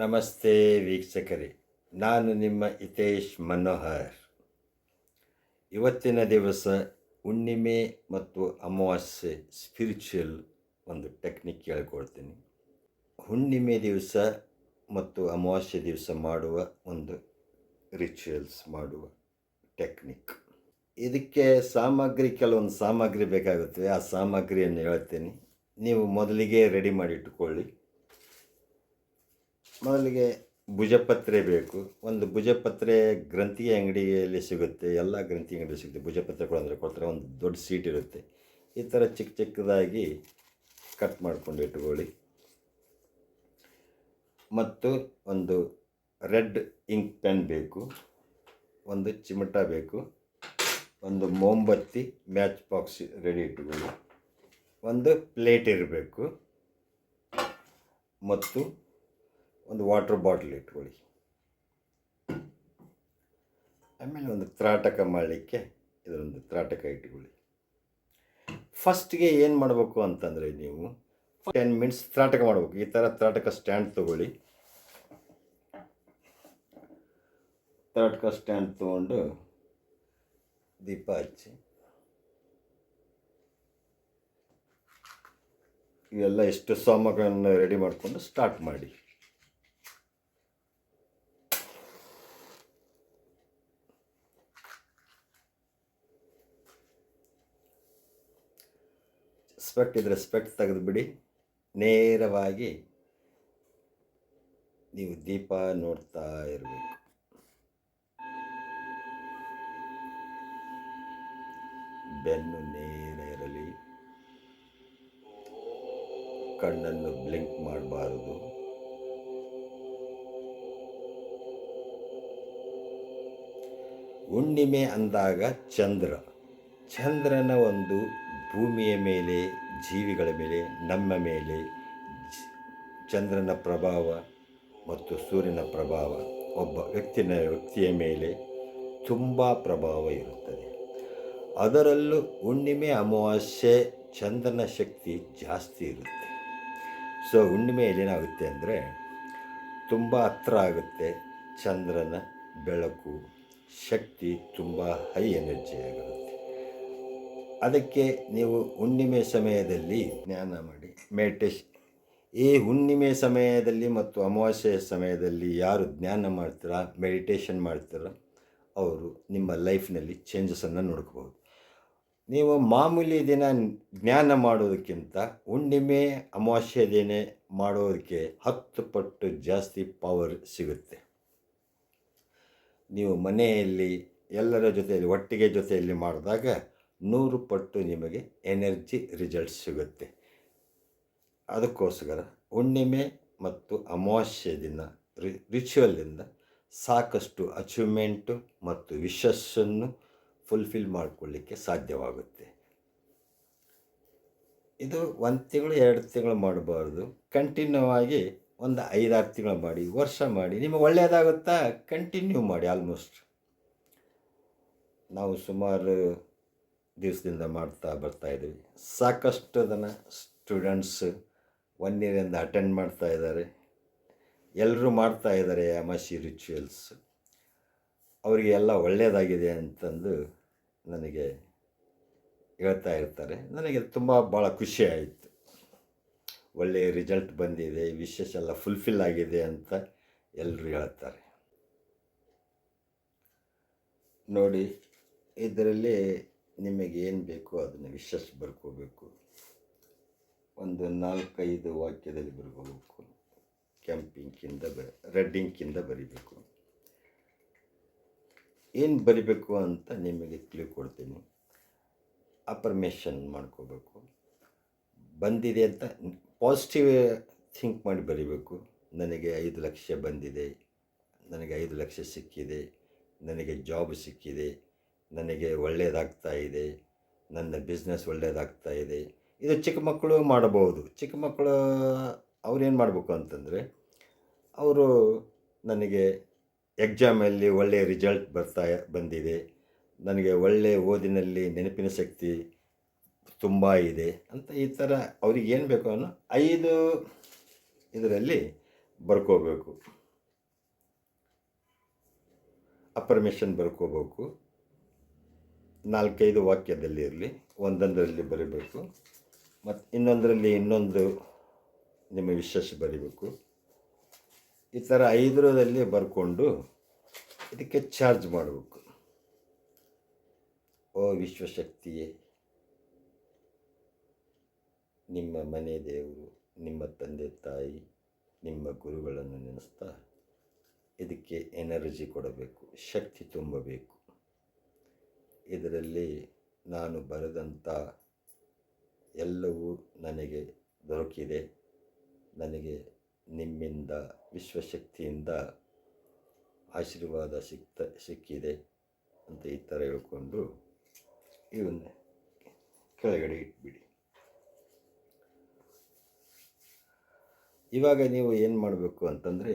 ನಮಸ್ತೆ ವೀಕ್ಷಕರೇ, ನಾನು ನಿಮ್ಮ ಹಿತೇಶ್ ಮನೋಹರ್. ಇವತ್ತಿನ ದಿವಸ ಹುಣ್ಣಿಮೆ ಮತ್ತು ಅಮಾವಾಸ್ಯೆ ಸ್ಪಿರಿಚುವಲ್ ಒಂದು ಟೆಕ್ನಿಕ್ ಹೇಳ್ಕೊಳ್ತೀನಿ ಹುಣ್ಣಿಮೆ ದಿವಸ ಮತ್ತು ಅಮಾವಾಸ್ಯೆ ದಿವಸ ಮಾಡುವ ಒಂದು ರಿಚುವಲ್ಸ್ ಮಾಡುವ ಟೆಕ್ನಿಕ್ ಇದಕ್ಕೆ ಸಾಮಗ್ರಿ, ಕೆಲವೊಂದು ಸಾಮಗ್ರಿ ಬೇಕಾಗುತ್ತವೆ ಆ ಸಾಮಗ್ರಿಯನ್ನು ಹೇಳ್ತೀನಿ. ನೀವು ಮೊದಲಿಗೆ ರೆಡಿ ಮಾಡಿ ಇಟ್ಟುಕೊಳ್ಳಿ ಮೊದಲಿಗೆ ಭುಜಪತ್ರೆ ಬೇಕು. ಒಂದು ಭುಜಪತ್ರೆ ಗ್ರಂಥಿಗೆ ಅಂಗಡಿಯಲ್ಲಿ ಸಿಗುತ್ತೆ. ಎಲ್ಲ ಗ್ರಂಥಿ ಅಂಗಡಿ ಸಿಗುತ್ತೆ. ಭುಜಪತ್ರೆ ಅಂದರೆ ಕೊಡ್ತಾರೆ. ಒಂದು ದೊಡ್ಡ ಸೀಟ್ ಇರುತ್ತೆ. ಈ ಥರ ಚಿಕ್ಕ ಚಿಕ್ಕದಾಗಿ ಕಟ್ ಮಾಡ್ಕೊಂಡು ಇಟ್ಕೊಳ್ಳಿ. ಮತ್ತು ಒಂದು ರೆಡ್ ಇಂಕ್ ಪೆನ್ ಬೇಕು. ಒಂದು ಚಿಮಟ ಬೇಕು. ಒಂದು ಮೋಂಬತ್ತಿ ಮ್ಯಾಚ್ ಬಾಕ್ಸ್ ರೆಡಿ ಇಟ್ಕೊಳ್ಳಿ. ಒಂದು ಪ್ಲೇಟ್ ಇರಬೇಕು. ಮತ್ತು ಒಂದು ವಾಟರ್ ಬಾಟಲ್ ಇಟ್ಕೊಳ್ಳಿ. ಆಮೇಲೆ ಒಂದು ತ್ರಾಟಕ ಮಾಡಲಿಕ್ಕೆ ಇದರೊಂದು ತ್ರಾಟಕ ಇಟ್ಕೊಳ್ಳಿ. ಫಸ್ಟ್ಗೆ ಏನು ಮಾಡಬೇಕು ಅಂತಂದರೆ ನೀವು ಟೆನ್ ಮಿನಿಟ್ಸ್ ತ್ರಾಟಕ ಮಾಡಬೇಕು. ಈ ಥರ ತ್ರಾಟಕ ಸ್ಟ್ಯಾಂಡ್ ತೊಗೊಳ್ಳಿ. ತ್ರಾಟಕ ಸ್ಟ್ಯಾಂಡ್ ತೊಗೊಂಡು ದೀಪ ಹಚ್ಚಿ. ಇವೆಲ್ಲ ಎಷ್ಟು ಸಾಮಗ್ರಿಗಳನ್ನು ರೆಡಿ ಮಾಡಿಕೊಂಡು ಸ್ಟಾರ್ಟ್ ಮಾಡಿ. ಸ್ಪೆಕ್ಟ್ ಇದ್ದರೆ ಸ್ಪೆಕ್ಟ್ ತೆಗೆದುಬಿಡಿ. ನೇರವಾಗಿ ನೀವು ದೀಪ ನೋಡ್ತಾ ಇರಬೇಕು. ಬೆನ್ನು ನೇರ ಇರಲಿ. ಕಣ್ಣನ್ನು ಬ್ಲಿಂಕ್ ಮಾಡಬಾರದು. ಹುಣ್ಣಿಮೆ ಅಂದಾಗ ಚಂದ್ರ. ಚಂದ್ರನ ಒಂದು ಭೂಮಿಯ ಮೇಲೆ, ಜೀವಿಗಳ ಮೇಲೆ, ನಮ್ಮ ಮೇಲೆ, ಚಂದ್ರನ ಪ್ರಭಾವ ಮತ್ತು ಸೂರ್ಯನ ಪ್ರಭಾವ, ಒಬ್ಬ ವ್ಯಕ್ತಿನ ವ್ಯಕ್ತಿಯ ಮೇಲೆ ತುಂಬ ಪ್ರಭಾವ ಇರುತ್ತದೆ. ಅದರಲ್ಲೂ ಹುಣ್ಣಿಮೆ ಅಮಾವಾಸ್ಯೆ ಚಂದ್ರನ ಶಕ್ತಿ ಜಾಸ್ತಿ ಇರುತ್ತೆ. ಸೊ ಹುಣ್ಣಿಮೆಯಲ್ಲಿ ಏನಾಗುತ್ತೆ ಅಂದರೆ ತುಂಬ ಹತ್ರ ಆಗುತ್ತೆ ಚಂದ್ರನ ಬೆಳಕು, ಶಕ್ತಿ ತುಂಬ ಹೈ ಎನರ್ಜಿ ಆಗಿರುತ್ತೆ. ಅದಕ್ಕೆ ನೀವು ಹುಣ್ಣಿಮೆ ಸಮಯದಲ್ಲಿ ಧ್ಯಾನ ಮಾಡಿ. ಮೇಟೇಶ್, ಈ ಹುಣ್ಣಿಮೆ ಸಮಯದಲ್ಲಿ ಮತ್ತು ಅಮಾವಾಸ್ಯೆಯ ಸಮಯದಲ್ಲಿ ಯಾರು ಜ್ಞಾನ ಮಾಡ್ತೀರಾ ಮೆಡಿಟೇಷನ್ ಮಾಡ್ತೀರ, ಅವರು ನಿಮ್ಮ ಲೈಫ್ನಲ್ಲಿ ಚೇಂಜಸನ್ನು ನೋಡ್ಕೋಬೋದು ನೀವು ಮಾಮೂಲಿ ದಿನ ಜ್ಞಾನ ಮಾಡೋದಕ್ಕಿಂತ ಹುಣ್ಣಿಮೆ, ಅಮಾವಾಸ್ಯೆ ದಿನ ಮಾಡೋದಕ್ಕೆ ಹತ್ತು ಪಟ್ಟು ಜಾಸ್ತಿ ಪವರ್ ಸಿಗುತ್ತೆ. ನೀವು ಮನೆಯಲ್ಲಿ ಎಲ್ಲರ ಜೊತೆಯಲ್ಲಿ, ಒಟ್ಟಿಗೆ ಜೊತೆಯಲ್ಲಿ ಮಾಡಿದಾಗ ನೂರು ಪಟ್ಟು ನಿಮಗೆ ಎನರ್ಜಿ ರಿಸಲ್ಟ್ ಸಿಗುತ್ತೆ. ಅದಕ್ಕೋಸ್ಕರ ಹುಣ್ಣಿಮೆ ಮತ್ತು ಅಮಾವಾಸ್ಯೆ ದಿನ ರಿ ರಿಚುವಲಿಂದ ಸಾಕಷ್ಟು ಅಚೀವ್ಮೆಂಟು ಮತ್ತು ವಿಶಸ್ಸನ್ನು ಫುಲ್ಫಿಲ್ ಮಾಡಿಕೊಳ್ಳಿಕ್ಕೆ ಸಾಧ್ಯವಾಗುತ್ತೆ. ಇದು ಒಂದು ತಿಂಗಳು, ಎರಡು ತಿಂಗಳು ಮಾಡಬಾರ್ದು. ಕಂಟಿನ್ಯೂ ಆಗಿ ಒಂದು ಐದಾರು ತಿಂಗಳು ಮಾಡಿ, ವರ್ಷ ಮಾಡಿ, ನಿಮಗೆ ಒಳ್ಳೆಯದಾಗುತ್ತಾ? ಕಂಟಿನ್ಯೂ ಮಾಡಿ ಆಲ್ಮೋಸ್ಟ್ ನಾವು ಸುಮಾರು ದಿವಸದಿಂದ ಮಾಡ್ತಾ ಬರ್ತಾ ಇದ್ದೀವಿ. ಸಾಕಷ್ಟು ಜನ ಸ್ಟೂಡೆಂಟ್ಸ್ ಒನ್ ಇಯರಿಂದ ಅಟೆಂಡ್ ಮಾಡ್ತಾ ಇದ್ದಾರೆ. ಎಲ್ಲರೂ ಮಾಡ್ತಾ ಇದ್ದಾರೆ ಅಮಾಸಿ ರಿಚುವಲ್ಸ್ ಅವರಿಗೆ ಎಲ್ಲ ಒಳ್ಳೆಯದಾಗಿದೆ ಅಂತಂದು ನನಗೆ ಹೇಳ್ತಾ ಇರ್ತಾರೆ. ನನಗೆ ತುಂಬ ಭಾಳ ಖುಷಿ ಆಯಿತು. ಒಳ್ಳೆಯ ರಿಸಲ್ಟ್ ಬಂದಿದೆ ವಿಶೇಷ ಎಲ್ಲ ಫುಲ್ಫಿಲ್ ಆಗಿದೆ ಅಂತ ಎಲ್ಲರೂ ಹೇಳ್ತಾರೆ. ನೋಡಿ, ಇದರಲ್ಲಿ ನಿಮಗೆ ಏನು ಬೇಕೋ ಅದನ್ನು ವಿಶ್ವಾಸ ಬರ್ಕೋಬೇಕು. ಒಂದು ನಾಲ್ಕೈದು ವಾಕ್ಯದಲ್ಲಿ ಬರ್ಕೋಬೇಕು. ಕೆಂಪು ಇಂಕಿಂದ ಬ ರೆಡ್ ಇಂಕಿಂದ ಬರಿಬೇಕು. ಏನು ಬರಿಬೇಕು ಅಂತ ನಿಮಗೆ ತಿಳ್ಕೊಡ್ತೀನಿ. ಕೊಡ್ತೀನಿ ಅಪರ್ಮೇಷನ್ ಮಾಡ್ಕೋಬೇಕು. ಬಂದಿದೆ ಅಂತ ಪಾಸಿಟಿವ್ ಥಿಂಕ್ ಮಾಡಿ ಬರಿಬೇಕು. ನನಗೆ ಐದು ಲಕ್ಷ ಬಂದಿದೆ. ನನಗೆ ಐದು ಲಕ್ಷ ಸಿಕ್ಕಿದೆ. ನನಗೆ ಜಾಬ್ ಸಿಕ್ಕಿದೆ. ನನಗೆ ಒಳ್ಳೆಯದಾಗ್ತಾ ಇದೆ, ನನ್ನ ಬಿಸ್ನೆಸ್ ಒಳ್ಳೆಯದಾಗ್ತಾ ಇದೆ. ಇದು ಚಿಕ್ಕ ಮಕ್ಕಳು ಮಾಡಬಹುದು. ಚಿಕ್ಕ ಮಕ್ಕಳು ಅವ್ರೇನು ಮಾಡಬೇಕು ಅಂತಂದರೆ, ಅವರು ನನಗೆ ಎಕ್ಸಾಮಲ್ಲಿ ಒಳ್ಳೆಯ ರಿಸಲ್ಟ್ ಬರ್ತಾ ಬಂದಿದೆ. ನನಗೆ ಒಳ್ಳೆಯ ಓದಿನಲ್ಲಿ ನೆನಪಿನ ಶಕ್ತಿ ತುಂಬ ಇದೆ ಅಂತ ಈ ಥರ ಅವ್ರಿಗೆ ಏನು ಬೇಕು ಅನ್ನೋ ಐದು ಇದರಲ್ಲಿ ಬರ್ಕೋಬೇಕು. ಅಪರ್ಮಿಷನ್ ಬರ್ಕೋಬೇಕು. ನಾಲ್ಕೈದು ವಾಕ್ಯದಲ್ಲಿ ಇರಲಿ, ಒಂದೊಂದರಲ್ಲಿ ಬರೀಬೇಕು. ಮತ್ತು ಇನ್ನೊಂದರಲ್ಲಿ ಇನ್ನೊಂದು ನಿಮ್ಮ ವಿಶೇಷ ಬರೀಬೇಕು. ಈ ಥರ ಐದರಲ್ಲಿ ಬರ್ಕೊಂಡು ಇದಕ್ಕೆ ಚಾರ್ಜ್ ಮಾಡಬೇಕು. ಓ ವಿಶ್ವಶಕ್ತಿಯೇ, ನಿಮ್ಮ ಮನೆ ದೇವರು, ನಿಮ್ಮ ತಂದೆ ತಾಯಿ, ನಿಮ್ಮ ಗುರುಗಳನ್ನು ನೆನೆಸ್ತಾ ಇದಕ್ಕೆ ಎನರ್ಜಿ ಕೊಡಬೇಕು, ಶಕ್ತಿ ತುಂಬಬೇಕು. ಇದರಲ್ಲಿ ನಾನು ಬರೆದಂಥ ಎಲ್ಲವೂ ನನಗೆ ದೊರಕಿದೆ. ನನಗೆ ನಿಮ್ಮಿಂದ ವಿಶ್ವಶಕ್ತಿಯಿಂದ ಆಶೀರ್ವಾದ ಸಿಕ್ತ, ಸಿಕ್ಕಿದೆ ಅಂತ ಈ ಥರ ಹೇಳ್ಕೊಂಡು ಇವನ್ನ ಕೆಳಗಡೆ ಇಟ್ಬಿಡಿ. ಇವಾಗ ನೀವು ಏನು ಮಾಡಬೇಕು ಅಂತಂದರೆ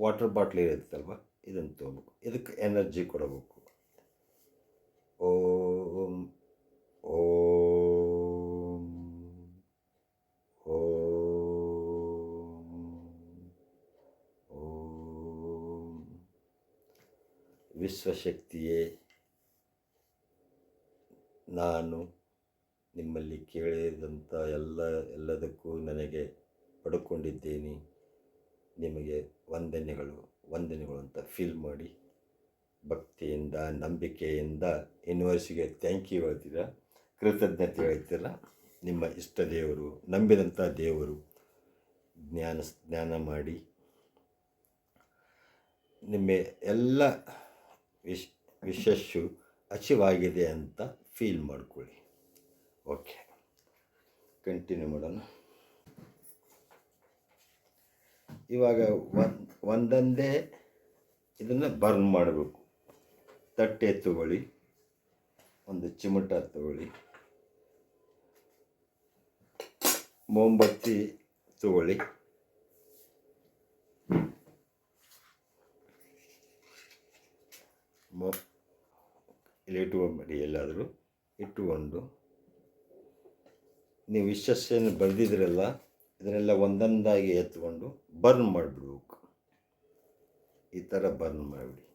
ವಾಟರ್ ಬಾಟ್ಲಿ ಇರುತ್ತಲ್ವ? ಇದನ್ನು ತೊಗೋಬೇಕು. ಇದಕ್ಕೆ ಎನರ್ಜಿ ಕೊಡಬೇಕು. ಓಂ ಓಂ ಓಂ ಓಂ ವಿಶ್ವಶಕ್ತಿಯೇ, ನಾನು ನಿಮ್ಮಲ್ಲಿ ಕೇಳಿದಂಥ ಎಲ್ಲ, ಎಲ್ಲದಕ್ಕೂ ನನಗೆ ಪಡ್ಕೊಂಡಿದ್ದೇನೆ. ನಿಮಗೆ ವಂದನೆಗಳು ವಂದನೆಗಳು ಅಂತ ಫೀಲ್ ಮಾಡಿ. ಭಕ್ತಿಯಿಂದ ನಂಬಿಕೆಯಿಂದ ಯೂನಿವರ್ಸಿಗೆ ಥ್ಯಾಂಕ್ ಯು ಹೇಳ್ತೀರ? ಕೃತಜ್ಞತೆ ಹೇಳ್ತೀರ? ನಿಮ್ಮ ಇಷ್ಟ ದೇವರು ನಂಬಿದಂಥ ದೇವರು ಜ್ಞಾನ ಜ್ಞಾನ ಮಾಡಿ. ನಿಮ್ಮ ಎಲ್ಲ ವಿಶ್ ವಿಶಸ್ಸು ಅಚಿವಾಗಿದೆ ಅಂತ ಫೀಲ್ ಮಾಡ್ಕೊಳ್ಳಿ. ಓಕೆ ಕಂಟಿನ್ಯೂ ಮಾಡೋಣ. ಇವಾಗ ಒಂದ್ ಒಂದೊಂದೇ ಇದನ್ನು ಬರ್ನ್ ಮಾಡಬೇಕು. ತಟ್ಟೆ ತಗೊಳ್ಳಿ, ಒಂದು ಚಿಮಟ ತಗೊಳ್ಳಿ, ಮೊಂಬತ್ತಿ ತಗೊಳ್ಳಿ. ಮೊ ಇಲ್ಲಿ ಇಟ್ಕೊಂಬಿಡಿ ಎಲ್ಲಾದರೂ ಇಟ್ಟುಕೊಂಡು ನೀವು ವಿಶ್ವಸ್ಸೇನು ಬರೆದಿದ್ರಲ್ಲ, ಇದನ್ನೆಲ್ಲ ಒಂದೊಂದಾಗಿ ಎತ್ಕೊಂಡು ಬರ್ನ್ ಮಾಡಿಬಿಡ್ಬೇಕು. ಈ ಥರ ಬರ್ನ್ ಮಾಡಿಬಿಡಿ.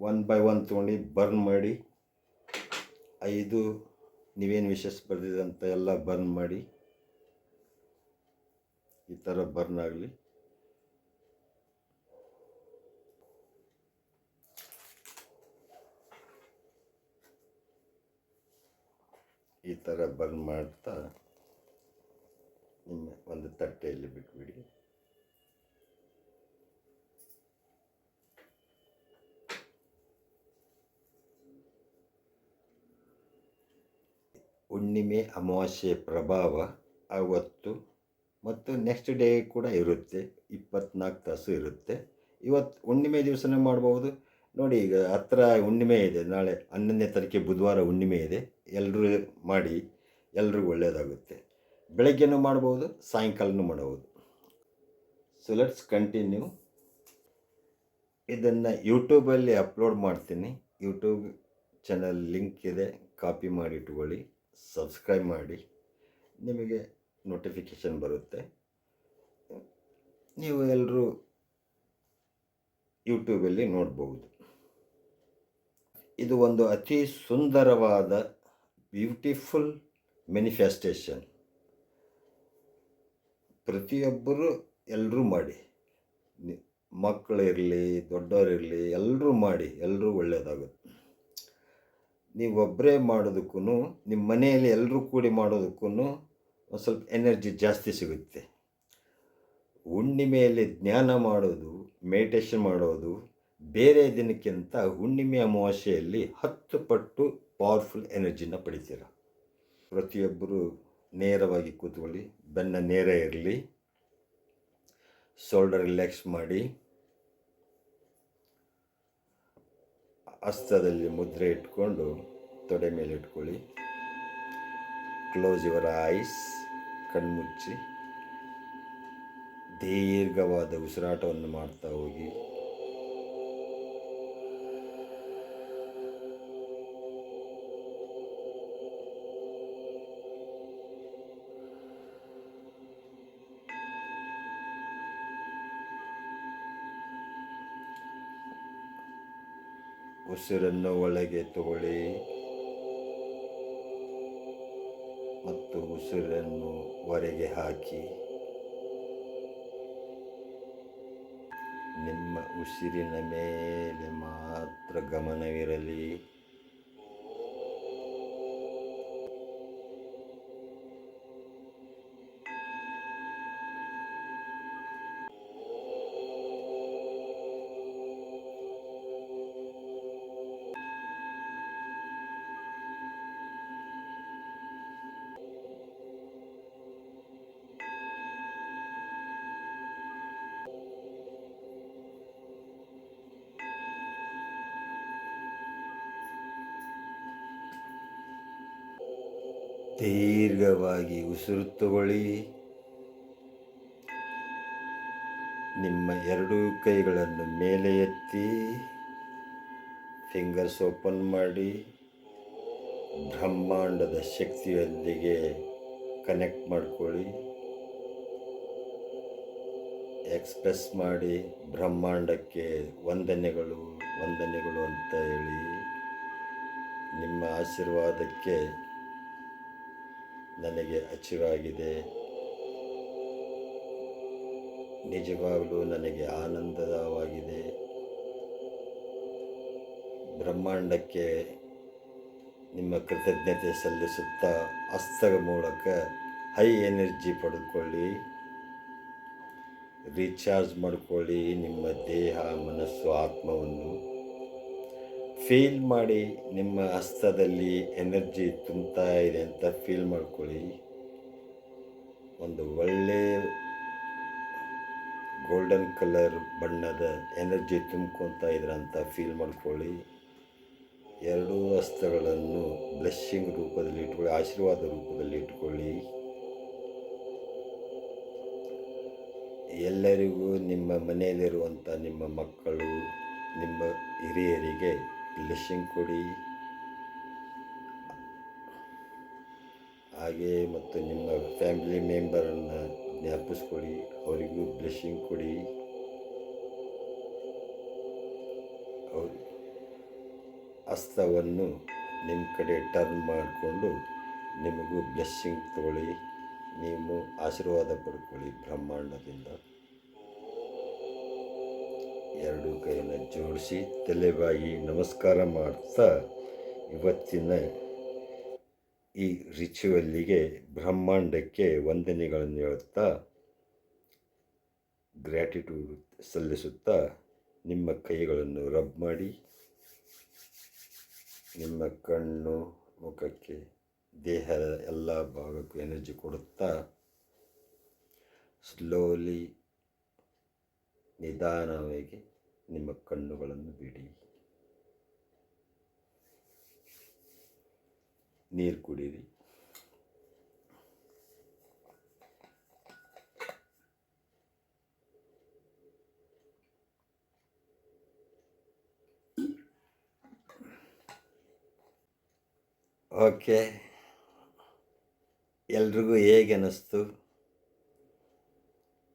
ಒನ್ ಬೈ ಒನ್ ತೊಗೊಂಡು ಬರ್ನ್ ಮಾಡಿ, ಐದು ನೀವೇನು ವಿಶೇಷ ಬರೆದಿದಂತ ಎಲ್ಲ ಬರ್ನ್ ಮಾಡಿ, ಈ ಥರ ಬರ್ನ್ ಆಗಲಿ. ಈ ಥರ ಬರ್ನ್ ಮಾಡ್ತಾ, ನಿಮ್ಮ ಒಂದು ತಟ್ಟೆಯಲ್ಲಿ ಬಿಟ್ಬಿಡಿ. ಹುಣ್ಣಿಮೆ, ಅಮಾವಾಸ್ಯೆ ಪ್ರಭಾವ ಅವತ್ತು ಮತ್ತು ನೆಕ್ಸ್ಟ್ ಡೇ ಕೂಡ ಇರುತ್ತೆ, ಇಪ್ಪತ್ನಾಲ್ಕು ತಾಸು ಇರುತ್ತೆ. ಇವತ್ತು ಹುಣ್ಣಿಮೆ ದಿವಸನೇ ಮಾಡ್ಬೋದು. ನೋಡಿ ಈಗ ಹತ್ರ ಹುಣ್ಣಿಮೆ ಇದೆ, ನಾಳೆ ಹನ್ನೊಂದನೇ ತಾರೀಕಿಗೆ ಬುಧವಾರ ಹುಣ್ಣಿಮೆ ಇದೆ. ಎಲ್ಲರೂ ಮಾಡಿ, ಎಲ್ರಿಗೂ ಒಳ್ಳೆಯದಾಗುತ್ತೆ. ಬೆಳಗ್ಗೆನೂ ಮಾಡ್ಬೋದು, ಸಾಯಂಕಾಲನೂ ಮಾಡ್ಬೋದು. ಸೊ ಲೆಟ್ಸ್ ಕಂಟಿನ್ಯೂ ಇದನ್ನು ಯೂಟ್ಯೂಬಲ್ಲಿ ಅಪ್ಲೋಡ್ ಮಾಡ್ತೀನಿ. ಯೂಟ್ಯೂಬ್ ಚಾನಲ್ ಲಿಂಕ್ ಇದೆ ಕಾಪಿ ಮಾಡಿ ಇಟ್ಕೊಳ್ಳಿ. ಸಬ್ಸ್ಕ್ರೈಬ್ ಮಾಡಿ, ನಿಮಗೆ ನೋಟಿಫಿಕೇಷನ್ ಬರುತ್ತೆ. ನೀವು ಎಲ್ಲರೂ ಯೂಟ್ಯೂಬಲ್ಲಿ ನೋಡ್ಬೋದು. ಇದು ಒಂದು ಅತಿ ಸುಂದರವಾದ ಬ್ಯೂಟಿಫುಲ್ ಮ್ಯಾನಿಫೆಸ್ಟೇಷನ್ ಪ್ರತಿಯೊಬ್ಬರು ಎಲ್ಲರೂ ಮಾಡಿ. ಮಕ್ಕಳಿರಲಿ ದೊಡ್ಡವರಿರಲಿ ಎಲ್ಲರೂ ಮಾಡಿ ಎಲ್ಲರೂ ಒಳ್ಳೆಯದಾಗುತ್ತೆ ನೀವು ಒಬ್ಬರೇ ಮಾಡೋದಕ್ಕೂ ನಿಮ್ಮ ಮನೆಯಲ್ಲಿ ಎಲ್ಲರೂ ಕೂಡಿ ಮಾಡೋದಕ್ಕೂ ಒಂದು ಸ್ವಲ್ಪ ಎನರ್ಜಿ ಜಾಸ್ತಿ ಸಿಗುತ್ತೆ. ಹುಣ್ಣಿಮೆಯಲ್ಲಿ ಜ್ಞಾನ ಮಾಡೋದು, ಮೆಡಿಟೇಷನ್ ಮಾಡೋದು, ಬೇರೆ ದಿನಕ್ಕಿಂತ ಹುಣ್ಣಿಮೆ ಅಮಾವಾಸ್ಯೆಯಲ್ಲಿ ಹತ್ತು ಪಟ್ಟು ಪವರ್ಫುಲ್ ಎನರ್ಜಿನ ಪಡಿತೀರ. ಪ್ರತಿಯೊಬ್ಬರು ನೇರವಾಗಿ ಕೂತ್ಕೊಳ್ಳಿ, ಬೆನ್ನ ನೇರ ಇರಲಿ ಶೋಲ್ಡರ್ ರಿಲ್ಯಾಕ್ಸ್ ಮಾಡಿ. ಹಸ್ತದಲ್ಲಿ ಮುದ್ರೆ ಇಟ್ಕೊಂಡು ತೊಡೆ ಮೇಲೆ ಇಟ್ಕೊಳ್ಳಿ. ಕ್ಲೋಸ್ ಯುವರ್ ಐಸ್ ಕಣ್ಮುಚ್ಚಿ. ದೀರ್ಘವಾದ ಉಸಿರಾಟವನ್ನು ಮಾಡ್ತಾ ಹೋಗಿ. ಉಸಿರನ್ನು ಒಳಗೆ ತಗೊಳ್ಳಿ. ಮತ್ತು ಉಸಿರನ್ನು ಹೊರಗೆ ಹಾಕಿ. ನಿಮ್ಮ ಉಸಿರಿನ ಮೇಲೆ ಮಾತ್ರ ಗಮನವಿರಲಿ. ದೀರ್ಘವಾಗಿ ಉಸಿರು ತಗೊಳ್ಳಿ ನಿಮ್ಮ ಎರಡೂ ಕೈಗಳನ್ನು ಮೇಲೆ ಎತ್ತಿ ಫಿಂಗರ್ಸ್ ಓಪನ್ ಮಾಡಿ, ಬ್ರಹ್ಮಾಂಡದ ಶಕ್ತಿಯೊಂದಿಗೆ ಕನೆಕ್ಟ್ ಮಾಡ್ಕೊಳ್ಳಿ. ಎಕ್ಸ್ಪ್ರೆಸ್ ಮಾಡಿ, ಬ್ರಹ್ಮಾಂಡಕ್ಕೆ ವಂದನೆಗಳು ವಂದನೆಗಳು ಅಂತ ಹೇಳಿ, ನಿಮ್ಮ ಆಶೀರ್ವಾದಕ್ಕೆ ನನಗೆ ಅಚ್ಚುವಾಗಿದೆ ನಿಜವಾಗಲೂ ನನಗೆ ಆನಂದವಾಗಿದೆ. ಬ್ರಹ್ಮಾಂಡಕ್ಕೆ ನಿಮ್ಮ ಕೃತಜ್ಞತೆ ಸಲ್ಲಿಸುತ್ತಾ ಹಸ್ತದ ಮೂಲಕ ಹೈ ಎನರ್ಜಿ ಪಡ್ಕೊಳ್ಳಿ. ರೀಚಾರ್ಜ್ ಮಾಡಿಕೊಳ್ಳಿ ನಿಮ್ಮ ದೇಹ, ಮನಸ್ಸು, ಆತ್ಮವನ್ನು. ಫೀಲ್ ಮಾಡಿ ನಿಮ್ಮ ಹಸ್ತದಲ್ಲಿ ಎನರ್ಜಿ ತುಂಬ್ತಾ ಇದೆ ಅಂತ ಫೀಲ್ ಮಾಡ್ಕೊಳ್ಳಿ. ಒಂದು ಒಳ್ಳೆ ಗೋಲ್ಡನ್ ಕಲರ್ ಬಣ್ಣದ ಎನರ್ಜಿ ತುಂಬ್ಕೊತಾ ಅಂತ ಫೀಲ್ ಮಾಡ್ಕೊಳ್ಳಿ. ಎರಡೂ ಹಸ್ತಗಳನ್ನು ಬ್ಲೆಸ್ಸಿಂಗ್ ರೂಪದಲ್ಲಿ ಇಟ್ಕೊಳ್ಳಿ, ಆಶೀರ್ವಾದ ರೂಪದಲ್ಲಿ ಇಟ್ಕೊಳ್ಳಿ. ಎಲ್ಲರಿಗೂ ನಿಮ್ಮ ಮನೆಯಲ್ಲಿರುವಂಥ ನಿಮ್ಮ ಮಕ್ಕಳು, ನಿಮ್ಮ ಹಿರಿಯರಿಗೆ ಬ್ಲೆಸ್ಸಿಂಗ್ ಕೊಡಿ. ಹಾಗೆ ಮತ್ತು ನಿಮ್ಮ ಫ್ಯಾಮಿಲಿ ಮೆಂಬರನ್ನು ಜ್ಞಾಪಿಸ್ಕೊಡಿ ಅವರಿಗೂ ಬ್ಲೆಸ್ಸಿಂಗ್ ಕೊಡಿ. ಅವರು ಹಸ್ತವನ್ನು ನಿಮ್ಮ ಕಡೆ ಟರ್ನ್ ಮಾಡಿಕೊಂಡು ನಿಮಗೂ ಬ್ಲೆಸ್ಸಿಂಗ್ ತಗೊಳ್ಳಿ. ನೀವು ಆಶೀರ್ವಾದ ಪಡ್ಕೊಳ್ಳಿ ಬ್ರಹ್ಮಾಂಡದಿಂದ. ಎರಡು ಕೈನ ಜೋಡಿಸಿ ತಲೆಬಾಗಿ ನಮಸ್ಕಾರ ಮಾಡ್ತಾ ಇವತ್ತಿನ ಈ ರಿಚುವಲ್ಲಿಗೆ ಬ್ರಹ್ಮಾಂಡಕ್ಕೆ ವಂದನೆಗಳನ್ನು ಹೇಳುತ್ತಾ ಗ್ರ್ಯಾಟಿಟ್ಯೂಡ್ ಸಲ್ಲಿಸುತ್ತಾ ನಿಮ್ಮ ಕೈಗಳನ್ನು ರಬ್ ಮಾಡಿ, ನಿಮ್ಮ ಕಣ್ಣು, ಮುಖಕ್ಕೆ, ದೇಹದ ಎಲ್ಲ ಭಾಗಕ್ಕೂ ಎನರ್ಜಿ ಕೊಡುತ್ತಾ ಸ್ಲೋಲಿ ನಿಧಾನವಾಗಿ ನಿಮ್ಮ ಕಣ್ಣುಗಳನ್ನು ಬಿಡಿ. ನೀರು ಕುಡೀರಿ. ಓಕೆ. ಎಲ್ರಿಗೂ ಹೇಗೆ ಅನ್ನಿಸ್ತು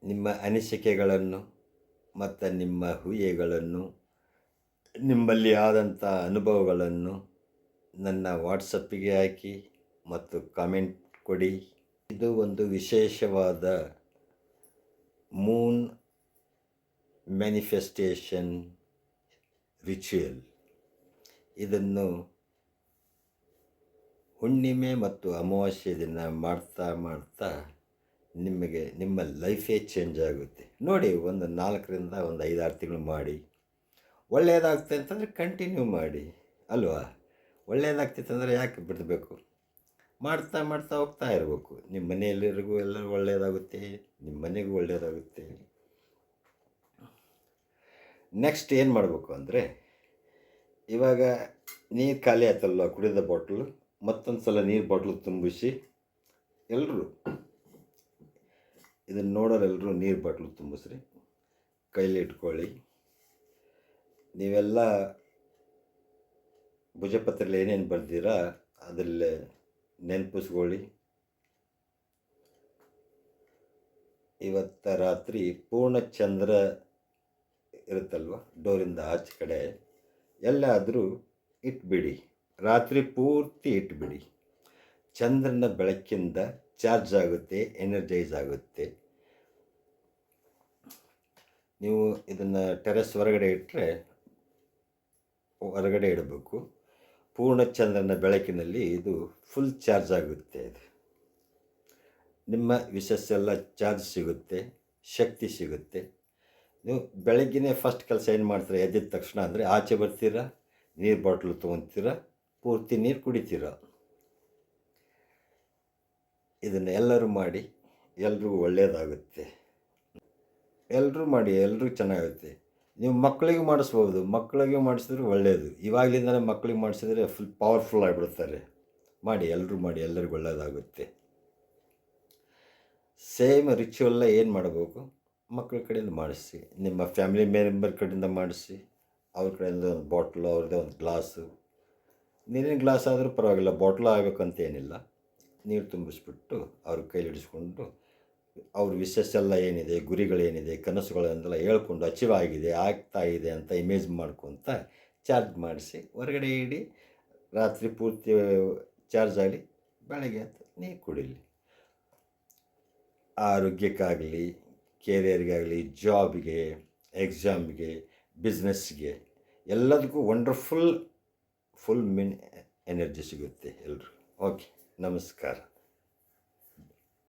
ನಿಮ್ಮ ಅನಿಸಿಕೆಗಳನ್ನು ಮತ್ತು ನಿಮ್ಮ ಊಹೆಗಳನ್ನು ನಿಮ್ಮಲ್ಲಿ ಆದಂಥ ಅನುಭವಗಳನ್ನು ನನ್ನ ವಾಟ್ಸಪ್ಪಿಗೆ ಹಾಕಿ ಮತ್ತು ಕಾಮೆಂಟ್ ಕೊಡಿ. ಇದು ಒಂದು ವಿಶೇಷವಾದ ಮೂನ್ ಮ್ಯಾನಿಫೆಸ್ಟೇಷನ್ ರಿಚುವಲ್ ಇದನ್ನು ಹುಣ್ಣಿಮೆ ಮತ್ತು ಅಮಾವಾಸ್ಯೆ ದಿನ ಮಾಡ್ತಾ ಮಾಡ್ತಾ ನಿಮಗೆ ನಿಮ್ಮ ಲೈಫೇ ಚೇಂಜ್ ಆಗುತ್ತೆ. ನೋಡಿ, ಒಂದು ನಾಲ್ಕರಿಂದ ಒಂದು ಐದಾರು ತಿಂಗಳು ಮಾಡಿ. ಒಳ್ಳೆಯದಾಗ್ತದೆ ಅಂತಂದರೆ ಕಂಟಿನ್ಯೂ ಮಾಡಿ. ಅಲ್ವಾ? ಒಳ್ಳೆಯದಾಗ್ತಿತ್ತು ಅಂದರೆ ಯಾಕೆ ಬಿಡಬೇಕು? ಮಾಡ್ತಾ ಮಾಡ್ತಾ ಹೋಗ್ತಾ ಇರಬೇಕು. ನಿಮ್ಮ ಮನೆಯಲ್ಲಿರಿಗೂ ಎಲ್ಲರೂ ಒಳ್ಳೆಯದಾಗುತ್ತೆ ನಿಮ್ಮ ಮನೆಗೂ ಒಳ್ಳೆಯದಾಗುತ್ತೆ ನೆಕ್ಸ್ಟ್ ಏನು ಮಾಡಬೇಕು ಅಂದರೆ, ಇವಾಗ ನೀರು ಖಾಲಿ ಆಯ್ತಲ್ವ? ಕುಡಿದ ಬಾಟ್ಲು ಮತ್ತೊಂದು ಸಲ ನೀರು ಬಾಟ್ಲು ತುಂಬಿಸಿ ಎಲ್ಲರೂ ಇದನ್ನು ನೋಡೋರೆಲ್ಲರೂ ನೀರು ಬಾಟ್ಲು ತುಂಬಿಸ್ರಿ. ಕೈಲಿ ಇಟ್ಕೊಳ್ಳಿ. ನೀವೆಲ್ಲ ಭುಜಪತ್ರೆಯಲ್ಲಿ ಏನೇನು ಬರ್ದಿರಾ ಅದರಲ್ಲೇ ನೆನಪಿಸ್ಕೊಳ್ಳಿ. ಇವತ್ತ ರಾತ್ರಿ ಪೂರ್ಣ ಚಂದ್ರ ಇರುತ್ತಲ್ವ? ಡೋರಿಂದ ಆಚೆ ಕಡೆ. ಎಲ್ಲಾದರೂ ಇಟ್ಬಿಡಿ. ರಾತ್ರಿ ಪೂರ್ತಿ ಇಟ್ಬಿಡಿ. ಚಂದ್ರನ ಬೆಳಕಿಂದ ಚಾರ್ಜ್ ಆಗುತ್ತೆ ಎನರ್ಜೈಸ್ ಆಗುತ್ತೆ. ನೀವು ಇದನ್ನು ಟೆರೆಸ್ ಹೊರಗಡೆ ಇಟ್ಟರೆ ಹೊರಗಡೆ ಇಡಬೇಕು. ಪೂರ್ಣ ಚಂದ್ರನ ಬೆಳಕಿನಲ್ಲಿ ಇದು ಫುಲ್ ಚಾರ್ಜ್ ಆಗುತ್ತೆ ಇದು ನಿಮ್ಮ ವಿಶಸ್ ಎಲ್ಲ ಚಾರ್ಜ್ ಸಿಗುತ್ತೆ, ಶಕ್ತಿ ಸಿಗುತ್ತೆ. ನೀವು ಬೆಳಗ್ಗೆನೇ ಫಸ್ಟ್ ಕೆಲಸ ಏನು ಮಾಡ್ತೀರಾ? ಎದ್ದಿದ ತಕ್ಷಣ ಅಂದರೆ ಆಚೆ ಬರ್ತೀರಾ, ನೀರು ಬಾಟ್ಲು ತೊಗೊತೀರಾ, ಪೂರ್ತಿ ನೀರು ಕುಡಿತೀರಾ. ಇದನ್ನು ಎಲ್ಲರೂ ಮಾಡಿ ಎಲ್ರಿಗೂ ಒಳ್ಳೆಯದಾಗುತ್ತೆ ಎಲ್ಲರೂ ಮಾಡಿ ಎಲ್ಲರೂ ಚೆನ್ನಾಗುತ್ತೆ. ನೀವು ಮಕ್ಕಳಿಗೂ ಮಾಡಿಸ್ಬೋದು ಮಕ್ಕಳಿಗೆ ಮಾಡಿಸಿದ್ರೆ ಒಳ್ಳೆಯದು ಇವಾಗಲಿಂದಲೇ ಮಕ್ಕಳಿಗೆ ಮಾಡಿಸಿದ್ರೆ ಫುಲ್ ಪವರ್ಫುಲ್ ಆಗಿಬಿಡ್ತಾರೆ. ಮಾಡಿ ಎಲ್ಲರೂ ಮಾಡಿ, ಎಲ್ಲರಿಗೂ ಒಳ್ಳೆಯದಾಗುತ್ತೆ ಸೇಮ್ ರಿಚುವಲ್ಲ ಏನು ಮಾಡಬೇಕು? ಮಕ್ಕಳ ಕಡೆಯಿಂದ ಮಾಡಿಸಿ, ನಿಮ್ಮ ಫ್ಯಾಮಿಲಿ ಮೆಂಬರ್ ಕಡೆಯಿಂದ ಮಾಡಿಸಿ, ಅವ್ರ ಕಡೆಯಿಂದ ಒಂದು ಬಾಟ್ಲು ಅವ್ರದ್ದೇ ಒಂದು ಗ್ಲಾಸು ನೀರಿನ ಗ್ಲಾಸ್ ಆದರೂ ಪರವಾಗಿಲ್ಲ ಬಾಟ್ಲು ಆಗಬೇಕಂತ ಏನಿಲ್ಲ ನೀರು ತುಂಬಿಸ್ಬಿಟ್ಟು ಅವ್ರ ಕೈಲಿಡಿಸ್ಕೊಂಡು ಅವ್ರ ವಿಶೇಷ ಎಲ್ಲ ಏನಿದೆ, ಗುರಿಗಳೇನಿದೆ, ಕನಸುಗಳನ್ನೆಲ್ಲ ಹೇಳ್ಕೊಂಡು ಅಚೀವ್ ಆಗಿದೆ, ಆಗ್ತಾ ಇದೆ ಅಂತ ಇಮೇಜ್ ಮಾಡ್ಕೊತ ಚಾರ್ಜ್ ಮಾಡಿಸಿ ಹೊರಗಡೆ ಇಡಿ, ರಾತ್ರಿ ಪೂರ್ತಿ ಚಾರ್ಜ್ ಆಗಲಿ ಬೆಳಗ್ಗೆ ಅಂತ ನೀರು ಕುಡಿಲಿ. ಆರೋಗ್ಯಕ್ಕಾಗಲಿ ಕೆರಿಯರ್ಗಾಗಲಿ ಜಾಬ್ಗೆ ಎಕ್ಸಾಮ್ಗೆ ಬಿಸ್ನೆಸ್ಗೆ ಎಲ್ಲದಕ್ಕೂ ವಂಡರ್ಫುಲ್ ಫುಲ್ ಮಿನ್ ಎನರ್ಜಿ ಸಿಗುತ್ತೆ ಎಲ್ಲರೂ ಓಕೆ ನಮಸ್ಕಾರ.